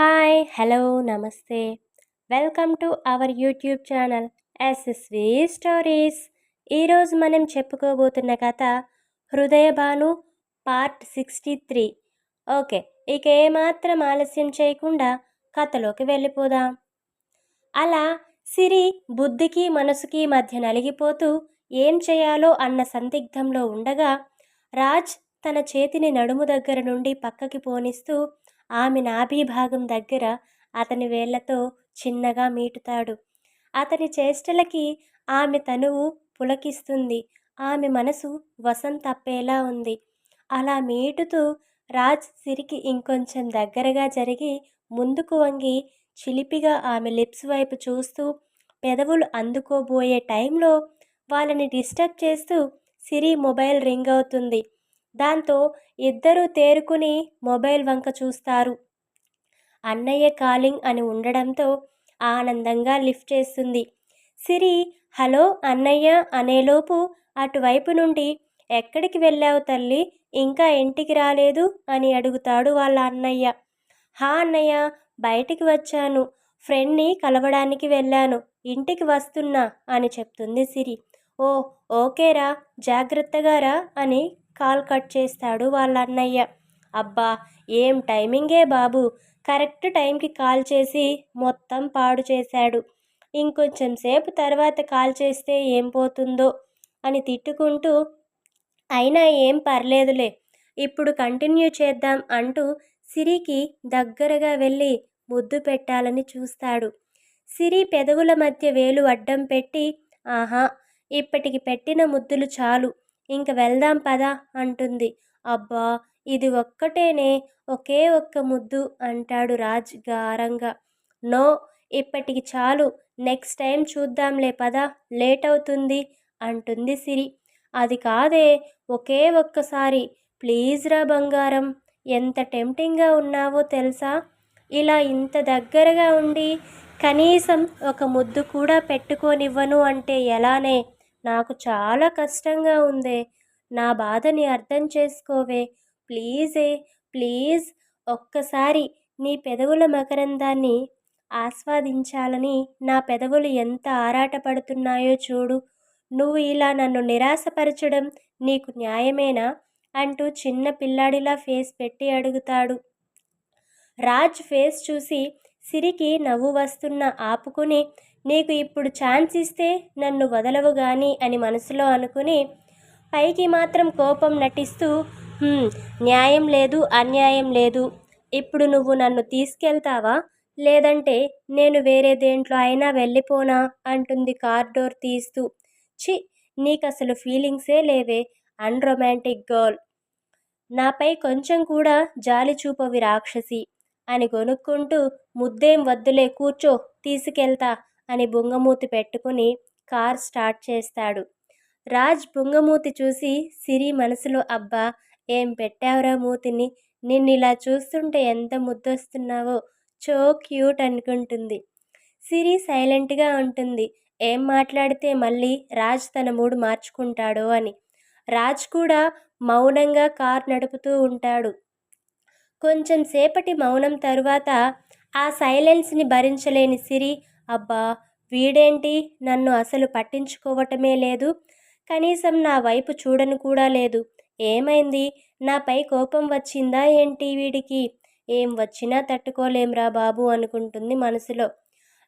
Hi hello నమస్తే. Welcome to our YouTube channel SSV stories ఈరోజు మనం చెప్పుకోబోతున్న కథ Hridayabhanu part sixty three okay ఇక ఏమాత్రం ఆలస్యం చేయకుండా కథలోకి వెళ్ళిపోదాం. అలా సిరి బుద్ధికి మనసుకి మధ్య నలిగిపోతూ ఏం చేయాలో అన్న సందిగ్ధంలో ఉండగా రాజ్ తన చేతిని నడుము దగ్గర నుండి పక్కకి పోనిస్తూ ఆమె నాభీభాగం దగ్గర అతని వేళ్ళతో చిన్నగా మీటుతాడు. అతని చేష్టలకి ఆమె తనువు పులకిస్తుంది. ఆమె మనసు వసం తప్పేలా ఉంది. అలా మీటుతూ రాజ్ సిరికి ఇంకొంచెం దగ్గరగా జరిగి ముందుకు వంగి చిలిపిగా ఆమె లిప్స్ వైపు చూస్తూ పెదవులు అందుకోబోయే టైంలో వాళ్ళని డిస్టర్బ్ చేస్తూ సిరి మొబైల్ రింగ్ అవుతుంది. దాంతో ఇద్దరూ తేరుకుని మొబైల్ వంక చూస్తారు. అన్నయ్య కాలింగ్ అని ఉండడంతో ఆనందంగా లిఫ్ట్ చేస్తుంది. సిరి హలో అన్నయ్య అనేలోపు అటువైపు నుండి ఎక్కడికి వెళ్ళావు తల్లి? ఇంకా ఇంటికి రాలేదు? అని అడుగుతాడు వాళ్ళ అన్నయ్య. హా అన్నయ్య బయటికి వచ్చాను. ఫ్రెండ్ని కలవడానికి వెళ్ళాను. ఇంటికి వస్తున్నా అని చెప్తుంది సిరి. ఓ ఓకేరా జాగ్రత్తగా రా అని కాల్ కట్ చేస్తాడు వాళ్ళ అన్నయ్య అబ్బా ఏం టైమింగే బాబు? కరెక్ట్ టైంకి కాల్ చేసి మొత్తం పాడు చేశాడు. ఇంకొంచెం సేపు తర్వాత కాల్ చేస్తే ఏం పోతుందో అని తిట్టుకుంటూ అయినా ఏం పర్లేదులే ఇప్పుడు కంటిన్యూ చేద్దాం అంటూ సిరికి దగ్గరగా వెళ్ళి ముద్దు పెట్టాలని చూస్తాడు. సిరి పెదవుల మధ్య వేలు అడ్డం పెట్టి ఆహా ఇప్పటికి పెట్టిన ముద్దులు చాలు. ఇంక వెళ్దాం పదా అంటుంది. అబ్బా ఇది ఒక్కటేనే ఒకే ఒక్క ముద్దు అంటాడు రాజ్ గారంగా. నో ఇప్పటికి చాలు. నెక్స్ట్ టైం చూద్దాంలే పదా లేట్ అవుతుంది అంటుంది సిరి. అది కాదే ఒకే ఒక్కసారి. ప్లీజ్ రా బంగారం ఎంత టెంప్టింగ్గా ఉన్నావో తెలుసా? ఇలా ఇంత దగ్గరగా ఉండి కనీసం ఒక ముద్దు కూడా పెట్టుకోనివ్వను అంటే ఎలానే? నాకు చాలా కష్టంగా ఉందే. నా బాధని అర్థం చేసుకోవే. ప్లీజే ప్లీజ్ ఒక్కసారి నీ పెదవుల మకరందాన్ని ఆస్వాదించాలని నా పెదవులు ఎంత ఆరాటపడుతున్నాయో చూడు. నువ్వు ఇలా నన్ను నిరాశపరచడం నీకు న్యాయమేనా? అంటూ చిన్న పిల్లాడిలా ఫేస్ పెట్టి అడుగుతాడు. రాజ్ ఫేస్ చూసి సిరికి నవ్వు వస్తున్న ఆపుకుని నీకు ఇప్పుడు ఛాన్స్ ఇస్తే నన్ను వదలవు గాని అని మనసులో అనుకుని పైకి మాత్రం కోపం నటిస్తూ న్యాయం లేదు అన్యాయం లేదు. ఇప్పుడు నువ్వు నన్ను తీసుకెళ్తావా? లేదంటే నేను వేరే దేంట్లో అయినా వెళ్ళిపోనా? అంటుంది కార్ డోర్ తీస్తూ. చి నీకు అసలు ఫీలింగ్సే లేవే అన్రొమాంటిక్ గర్ల్. నాపై కొంచెం కూడా జాలి చూపవి రాక్షసి అని కొనుక్కుంటూ ముద్దేం వద్దులే కూర్చో తీసుకెళ్తా. అని బుంగమూతి పెట్టుకుని కార్ స్టార్ట్ చేస్తాడు. రాజ్ బుంగమూతి చూసి సిరి మనసులో అబ్బా ఏం పెట్టావురా మూతిని? నిన్ను ఇలా చూస్తుంటే ఎంత ముద్దొస్తున్నావో? చో క్యూట్ అనుకుంటుంది. సిరి సైలెంట్గా ఉంటుంది. ఏం మాట్లాడితే మళ్ళీ రాజ్ తన మూడు మార్చుకుంటాడో అని. రాజ్ కూడా మౌనంగా కార్ నడుపుతూ ఉంటాడు. కొంచెం సేపటి మౌనం తరువాత ఆ సైలెన్స్ని భరించలేని సిరి అబ్బా వీడేంటి? నన్ను అసలు పట్టించుకోవటమే లేదు. కనీసం నా వైపు చూడను కూడా లేదు. ఏమైంది? నాపై కోపం వచ్చిందా ఏంటి వీడికి? ఏం వచ్చినా తట్టుకోలేంరా బాబు అనుకుంటుంది మనసులో.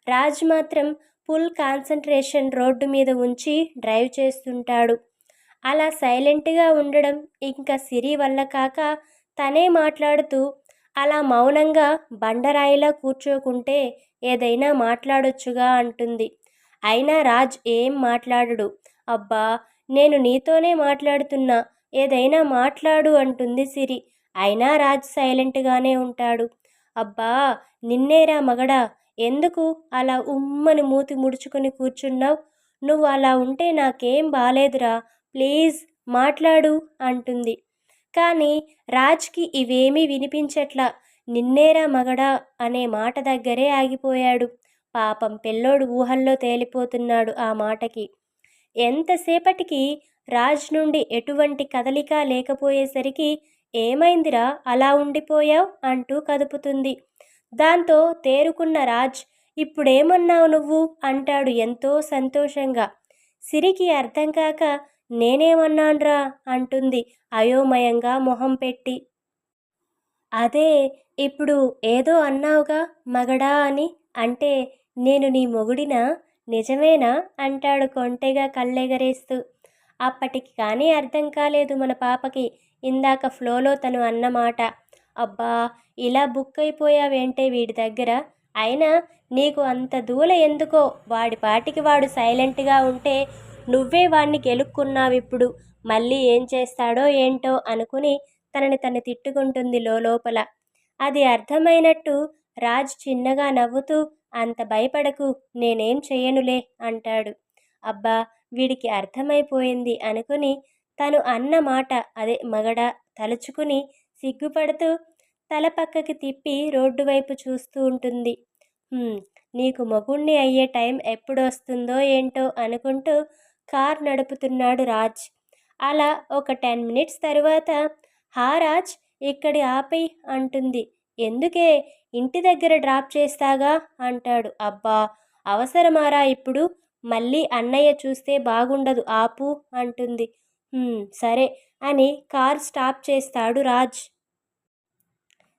రాజ్ మాత్రం ఫుల్ కాన్సన్ట్రేషన్ రోడ్డు మీద ఉంచి డ్రైవ్ చేస్తుంటాడు. అలా సైలెంట్గా ఉండడం ఇంకా సిరి వల్ల కాక తనే మాట్లాడుతూ అలా మౌనంగా బండరాయిలా కూర్చోకుంటే ఏదైనా మాట్లాడొచ్చుగా అంటుంది. అయినా రాజ్ ఏం మాట్లాడడు. అబ్బా నేను నీతోనే మాట్లాడుతున్నా. ఏదైనా మాట్లాడు అంటుంది సిరి. అయినా రాజ్ సైలెంట్గానే ఉంటాడు. అబ్బా నిన్నేరా మగడా? ఎందుకు అలా ఉమ్మని మూతి ముడుచుకొని కూర్చున్నావు? నువ్వు అలా ఉంటే నాకేం బాలేదురా. ప్లీజ్ మాట్లాడు అంటుంది. కానీ రాజ్కి ఇవేమీ వినిపించట్లా. నిన్నేరా మగడా అనే మాట దగ్గరే ఆగిపోయాడు. పాపం పిల్లోడు ఊహల్లో తేలిపోతున్నాడు ఆ మాటకి. ఎంతసేపటికి రాజ్ నుండి ఎటువంటి కదలిక లేకపోయేసరికి ఏమైందిరా? అలా ఉండిపోయావు? అంటూ కదుపుతుంది. దాంతో తేరుకున్న రాజ్ ఇప్పుడేమన్నావు నువ్వు? అంటాడు ఎంతో సంతోషంగా. సిరికి అర్థం కాక నేనేమన్నాన్రా? అంటుంది అయోమయంగా మొహం పెట్టి. అదే ఇప్పుడు ఏదో అన్నావుగా మగడా అని అంటే నేను నీ మొగుడినా? నిజమేనా? అంటాడు కొంటెగా కళ్ళెగరేస్తూ. అప్పటికి కానీ అర్థం కాలేదు మన పాపకి ఇందాక ఫ్లోలో తను అన్నమాట అబ్బా ఇలా బుక్ అయిపోయావేంటే వీడి దగ్గర? అయినా నీకు అంత దూల ఎందుకో? వాడి పాటికి వాడు సైలెంట్గా ఉంటే నువ్వే వాణ్ణి గెలుక్కున్నావు ఇప్పుడు మళ్ళీ ఏం చేస్తాడో ఏంటో అనుకుని తనని తను తిట్టుకుంటుంది లోపల అది అర్థమైనట్టు రాజ్ చిన్నగా నవ్వుతూ అంత భయపడకు నేనేం చేయనులే అంటాడు. అబ్బా వీడికి అర్థమైపోయింది అనుకుని తను అన్న మాట అదే మగడ తలుచుకుని సిగ్గుపడుతూ తల పక్కకి తిప్పి రోడ్డు వైపు చూస్తూ ఉంటుంది. నీకు మొగుణ్ణి అయ్యే టైం ఎప్పుడు వస్తుందో ఏంటో అనుకుంటూ కార్ నడుపుతున్నాడు రాజ్. అలా ఒక టెన్ మినిట్స్ తరువాత హా రాజ్ ఇక్కడి ఆపై అంటుంది. ఎందుకే? ఇంటి దగ్గర డ్రాప్ చేస్తాగా? అంటాడు. అబ్బా అవసరమారా ఇప్పుడు? మళ్ళీ అన్నయ్య చూస్తే బాగుండదు ఆపు అంటుంది. సరే అని కార్ స్టాప్ చేస్తాడు రాజ్.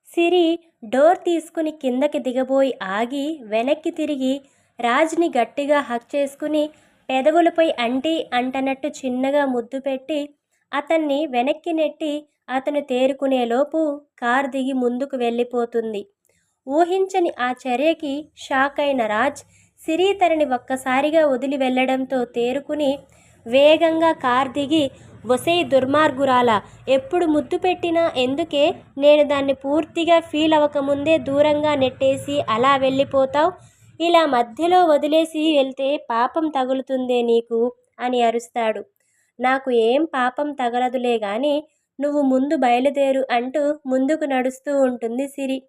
సిరి డోర్ తీసుకుని కిందకి దిగబోయి ఆగి వెనక్కి తిరిగి రాజ్ని గట్టిగా హక్ చేసుకుని పెదవులపై అంటి అంటనట్టు చిన్నగా ముద్దు పెట్టి అతన్ని వెనక్కి నెట్టి అతను తేరుకునేలోపు కార్ దిగి ముందుకు వెళ్ళిపోతుంది. ఊహించని ఆ చర్యకి షాక్ అయిన రాజ్ సిరీతరని ఒక్కసారిగా వదిలి వెళ్ళడంతో తేరుకుని వేగంగా కార్ దిగి వసే దుర్మార్గురాల ఎప్పుడు ముద్దు పెట్టినా ఎందుకే నేను దాన్ని పూర్తిగా ఫీల్ అవ్వకముందే దూరంగా నెట్టేసి అలా వెళ్ళిపోతావు? ఇలా మధ్యలో వదిలేసి వెళ్తే పాపం తగులుతుందే నీకు? అని అరుస్తాడు. నాకు ఏం పాపం తగలదులే గాని నువ్వు ముందు బయలుదేరు అంటూ ముందుకు నడుస్తూ ఉంటుంది సిరి.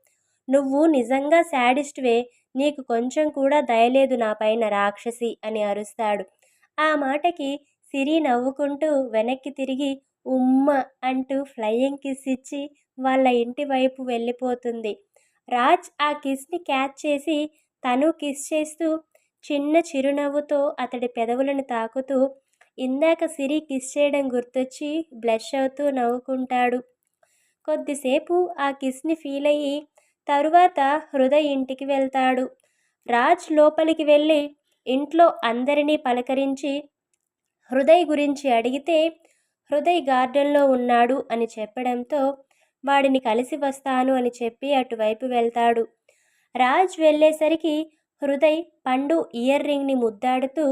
నువ్వు నిజంగా శాడిస్ట్వే. నీకు కొంచెం కూడా దయలేదు నా పైన రాక్షసి అని అరుస్తాడు. ఆ మాటకి సిరి నవ్వుకుంటూ వెనక్కి తిరిగి ఉమ్మ అంటూ ఫ్లయింగ్ కిస్ ఇచ్చి వాళ్ళ ఇంటి వైపు వెళ్ళిపోతుంది. రాజ్ ఆ కిస్ని క్యాచ్ చేసి తను కిస్ చేస్తూ చిన్న చిరునవ్వుతో అతడి పెదవులను తాకుతూ ఇందాక సిరి కిస్ చేయడం గుర్తొచ్చి బ్లష్ అవుతూ నవ్వుకుంటాడు. కొద్దిసేపు ఆ కిస్ని ఫీల్ అయ్యి తరువాత హృదయ్ ఇంటికి వెళ్తాడు. రాజ్ లోపలికి వెళ్ళి ఇంట్లో అందరినీ పలకరించి హృదయ్ గురించి అడిగితే హృదయ్ గార్డెన్లో ఉన్నాడు అని చెప్పడంతో వాడిని కలిసి వస్తాను అని చెప్పి అటువైపు వెళ్తాడు. రాజ్ వెళ్ళేసరికి హృదయ్ పండు ఇయర్ రింగ్ని ముద్దాడుతూ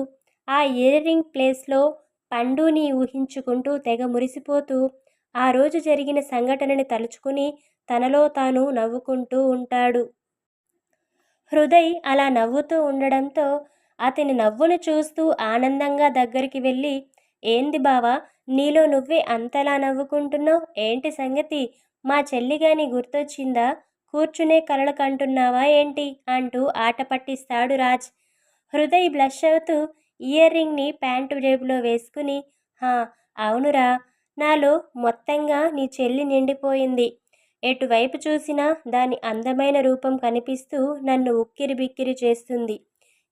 ఆ ఇయర్ రింగ్ ప్లేస్లో పండుని ఊహించుకుంటూ తెగ మురిసిపోతూ ఆ రోజు జరిగిన సంఘటనని తలుచుకుని తనలో తాను నవ్వుకుంటూ ఉంటాడు. హృదయ్ అలా నవ్వుతూ ఉండడంతో అతని నవ్వును చూస్తూ ఆనందంగా దగ్గరికి వెళ్ళి ఏంది బావా నీలో నువ్వే అంతలా నవ్వుకుంటున్నావు? ఏంటి సంగతి? మా చెల్లిగాని గుర్తొచ్చిందా? కూర్చునే కలలు కంటున్నావా ఏంటి? అంటూ ఆట పట్టిస్తాడు రాజ్. హృదయ్ బ్లష్ అవుతూ ఇయర్ రింగ్ని ప్యాంటు జేబులో వేసుకుని హా అవునురా. నాలో మొత్తంగా నీ చెల్లి నిండిపోయింది. ఎటువైపు చూసినా దాని అందమైన రూపం కనిపిస్తూ నన్ను ఉక్కిరి బిక్కిరి చేస్తుంది.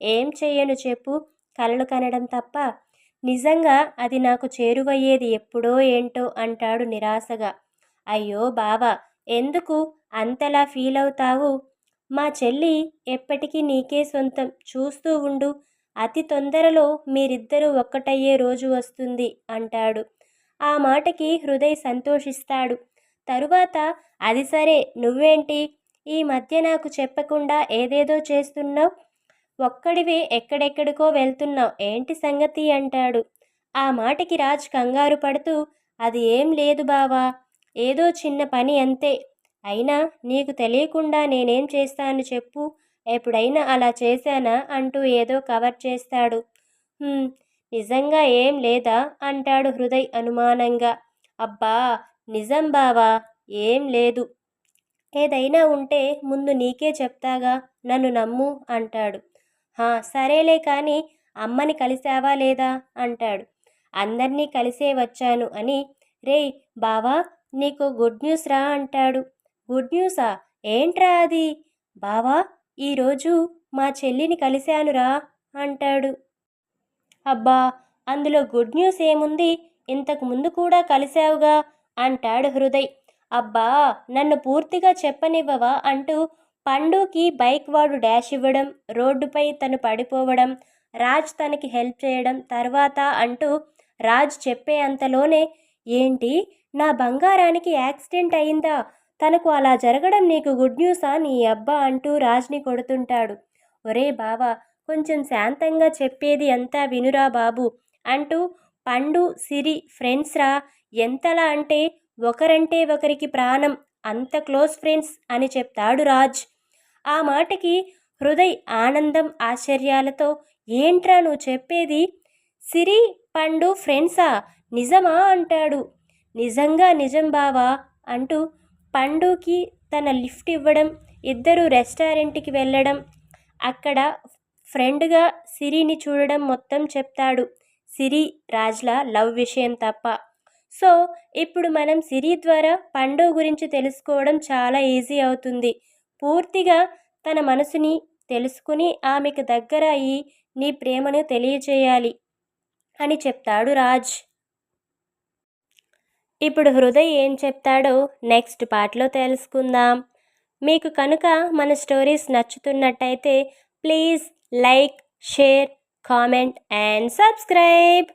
ఏం చెయ్యను చెప్పు. కలలు కనడం తప్ప నిజంగా అది నాకు చేరువయ్యేది ఎప్పుడో ఏంటో అంటాడు నిరాశగా. అయ్యో బావా ఎందుకు? అంతలా ఫీల్ అవుతావు మా చెల్లి ఎప్పటికీ నీకే సొంతం. చూస్తూ ఉండు. అతి తొందరలో మీరిద్దరూ ఒక్కటయ్యే రోజు వస్తుంది అంటాడు. ఆ మాటకి హృదయ్ సంతోషిస్తాడు. తరువాత అది సరే నువ్వేంటి? ఈ మధ్య నాకు చెప్పకుండా ఏదేదో చేస్తున్నావు? ఒక్కడివే ఎక్కడెక్కడికో వెళ్తున్నావు. ఏంటి సంగతి? అంటాడు. ఆ మాటకి రాజ్ కంగారు పడుతూ అది ఏం లేదు బావా. ఏదో చిన్న పని అంతే. అయినా నీకు తెలియకుండా నేనేం చేస్తాను చెప్పు. ఎప్పుడైనా అలా చేశానా? అంటూ ఏదో కవర్ చేస్తాడు. నిజంగా ఏం లేదా? అంటాడు హృదయ్ అనుమానంగా. అబ్బా నిజం బావా ఏం లేదు. ఏదైనా ఉంటే ముందు నీకే చెప్తాగా నన్ను నమ్ము అంటాడు. హా సరేలే కానీ అమ్మని కలిసావా లేదా? అంటాడు. అందరినీ కలిసే వచ్చాను అని. రేయ్ బావా నీకు గుడ్ న్యూస్ రా అంటాడు. గుడ్ న్యూసా? ఏంట్రా అది? బావా ఈరోజు మా చెల్లిని కలిశానురా అంటాడు. అబ్బా అందులో గుడ్ న్యూస్ ఏముంది? ఇంతకు ముందు కూడా కలిశావుగా అంటాడు హృదయ్. అబ్బా నన్ను పూర్తిగా చెప్పనివ్వవా అంటూ పండుకి బైక్ వాడు డాష్ ఇవ్వడం రోడ్డుపై తను పడిపోవడం రాజ్ తనకి హెల్ప్ చేయడం తర్వాత అంటూ రాజ్ చెప్పే అంతలోనే ఏంటి నా బంగారానికి యాక్సిడెంట్ అయిందా? తనకు అలా జరగడం నీకు గుడ్ న్యూసా? నీ అబ్బా అంటూ రాజ్ని కొడుతుంటాడు. ఒరే బావా కొంచెం శాంతంగా చెప్పేది అంతా వినురా బాబు అంటూ పండు సిరి ఫ్రెండ్స్ రా ఎంతలా అంటే ఒకరంటే ఒకరికి ప్రాణం అంత క్లోజ్ ఫ్రెండ్స్ అని చెప్తాడు రాజ్. ఆ మాటకి హృదయ్ ఆనందం ఆశ్చర్యాలతో ఏంట్రా నువ్వు చెప్పేది? సిరి పండు ఫ్రెండ్సా? నిజమా? అంటాడు. నిజంగా నిజం బావా అంటూ పండుకి తన లిఫ్ట్ ఇవ్వడం ఇద్దరు రెస్టారెంట్కి వెళ్ళడం అక్కడ ఫ్రెండ్గా సిరిని చూడడం మొత్తం చెప్తాడు. సిరి రాజ్ల లవ్ విషయం తప్ప. సో ఇప్పుడు మనం సిరి ద్వారా పండు గురించి తెలుసుకోవడం చాలా ఈజీ అవుతుంది. పూర్తిగా తన మనసుని తెలుసుకుని ఆమెకు దగ్గర అయ్యి నీ ప్రేమను తెలియచేయాలి అని చెప్తాడు రాజ్. ఇప్పుడు హృదయ్ ఏం చెప్తాడో నెక్స్ట్ పార్ట్లో తెలుసుకుందాం. మీకు కనుక మన stories నచ్చుతున్నట్టయితే please like share comment and subscribe.